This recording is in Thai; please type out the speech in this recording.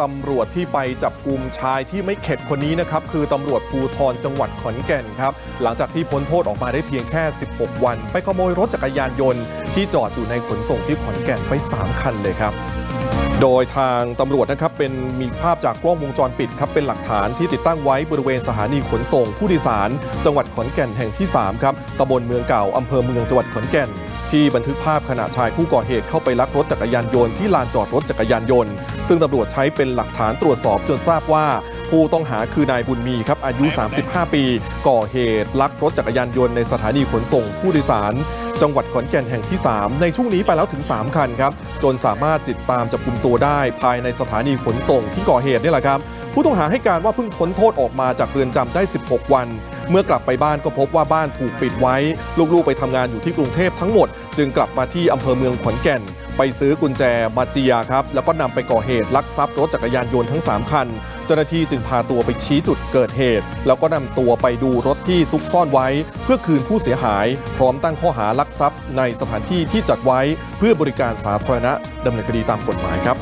ตำรวจที่ไปจับกลุ่มชายที่ไม่เข็ดคนนี้นะครับคือตำรวจภูธรจังหวัดขอนแก่นครับ หลังจากที่พ้นโทษออกมาได้เพียงแค่ 16 วัน ไปขโมยรถจักรยานยนต์ที่จอดอยู่ในขนส่งที่ขอนแก่นไป 3 คันเลยครับโดยทางตำรวจนะครับเป็นมีภาพจากกล้องวงจรปิดครับเป็นหลักฐานที่ติดตั้งไว้บริเวณสถานีขนส่งผู้โดยสาร จังหวัดขอนแก่นแห่งที่ 3 ครับตำบลเมืองเก่าอำเภอเมืองจังหวัดขอนแก่น ที่บันทึกภาพขณะชายผู้ก่อเหตุเข้าไปลักรถจักรยานยนต์ที่ลานจอดรถจักรยานยนต์ ซึ่งตำรวจใช้เป็นหลักฐานตรวจสอบจนทราบว่า ผู้ต้องหาคือนายบุญมีครับอายุ 35 ปี ก่อเหตุลักรถจักรยานยนต์ในสถานีขนส่งผู้โดยสาร จังหวัดขอนแก่นแห่งที่ 3 ในช่วงนี้ไปแล้วถึง 3 คันครับ จนสามารถติดตามจับกลุ่มตัวได้ ภายในสถานีขนส่งที่ก่อเหตุนี่แหละครับ ผู้ต้องหาให้การว่าเพิ่งพ้นโทษออกมาจากเรือนจำได้ 16 วัน เมื่อกลับไปบ้านก็พบว่าบ้านถูกปิดไว้ ลูกๆ ไปทำงานอยู่ที่กรุงเทพทั้งหมด จึงกลับมาที่อำเภอเมืองขอนแก่น ไปซื้อกุญแจมาเจียครับ แล้วก็นำไปก่อเหตุลักทรัพย์รถจักรยานยนต์ทั้ง 3 คัน เจ้าหน้าที่จึงพาตัวไปชี้จุดเกิดเหตุ แล้วก็นำตัวไปดูรถที่ซุกซ่อนไว้ เพื่อคืนผู้เสียหาย พร้อมตั้งข้อหาลักทรัพย์ในสถานที่ที่จัดไว้ เพื่อบริการสาธารณะดำเนินคดีตามกฎหมายครับ